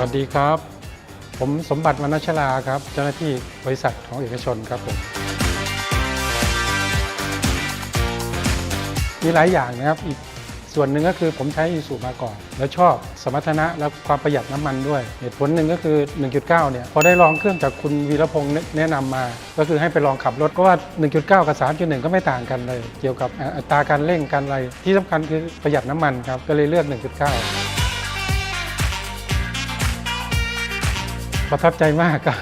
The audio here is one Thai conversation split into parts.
วัสดีครับ ผมสมบัติวรรณชลาครับ เจ้าหน้าที่บริษัทของเอกชนครับผมมีหลายอย่างนะครับอีกส่วนหนึ่งก็คือผมใช้อีสูมาก่อน แล้วชอบสมรรถนะและความประหยัดน้ำมันด้วย เหตุผลหนึ่งก็คือ 1.9 เนี่ย พอได้ลองเครื่องจากคุณวีรพงศ์แนะนำมา ก็คือให้ไปลองขับรถก็ว่า 1.9 กับ 3.1 ก็ไม่ต่างกันเลย เกี่ยวกับอัตราการเร่งการอะไรที่สำคัญคือประหยัดน้ำมันครับก็เลยเลือก 1.9 ประทับใจมากครับ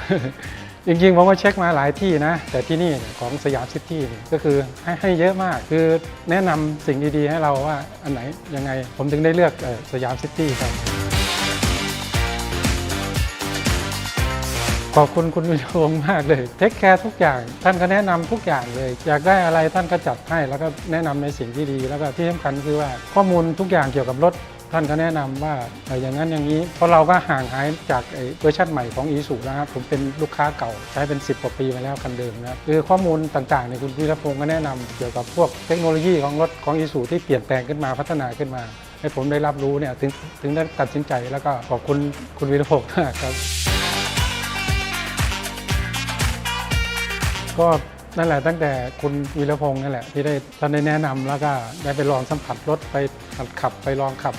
จริงๆผมก็เช็คมาหลายที่นะ แต่ที่นี่ของสยามซิตี้ก็คือให้ให้เยอะมาก คือแนะนำสิ่งดีๆ ให้เราว่าอันไหนยังไง ผมถึงได้เลือกสยามซิตี้ครับ ขอบคุณคุณวิรพงศ์มากเลย เทคแคร์ทุกอย่าง ท่านก็แนะนำทุกอย่างเลย อยากได้อะไรท่านก็จัดให้ แล้วก็แนะนำในสิ่งที่ดี แล้วก็ที่สำคัญคือว่าข้อมูลทุกอย่างเกี่ยวกับรถ ท่านก็แนะนำว่าอย่างนั้นอย่างนี้ เพราะเราก็ห่างหายจากเวอร์ชันใหม่ของอีสูนะครับ ผมเป็นลูกค้าเก่าใช้เป็น 10 กว่าปีมาแล้วคันเดิมนะคือข้อมูลต่างๆเนี่ยคุณวิรพงศ์ก็แนะนำเกี่ยวกับพวกเทคโนโลยีของรถของอีสูที่เปลี่ยนแปลงขึ้นมาพัฒนาขึ้นมาให้ผมได้รับรู้เนี่ยถึงถึงได้ตัดสินใจแล้วก็ขอบคุณคุณวิรพงศ์มากครับ ก็ นั่นแหละตั้งแต่คุณวีรพงศ์นั่นแหละที่ได้ท่านได้แนะนำแล้วก็ได้ไปลองสัมผัสรถไปหัดขับไปลองขับ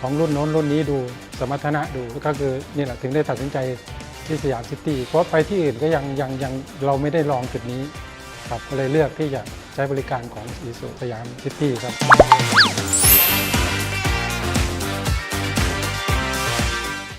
ของรุ่นโน้นรุ่นนี้ดูสมรรถนะดูก็คือนี่แหละถึงได้ตัดสินใจที่สยามซิตี้เพราะไปที่อื่นก็ยังยังยังเราไม่ได้ลองจุดนี้ครับก็เลยเลือกที่จะใช้บริการของอีสุสยามซิตี้ครับ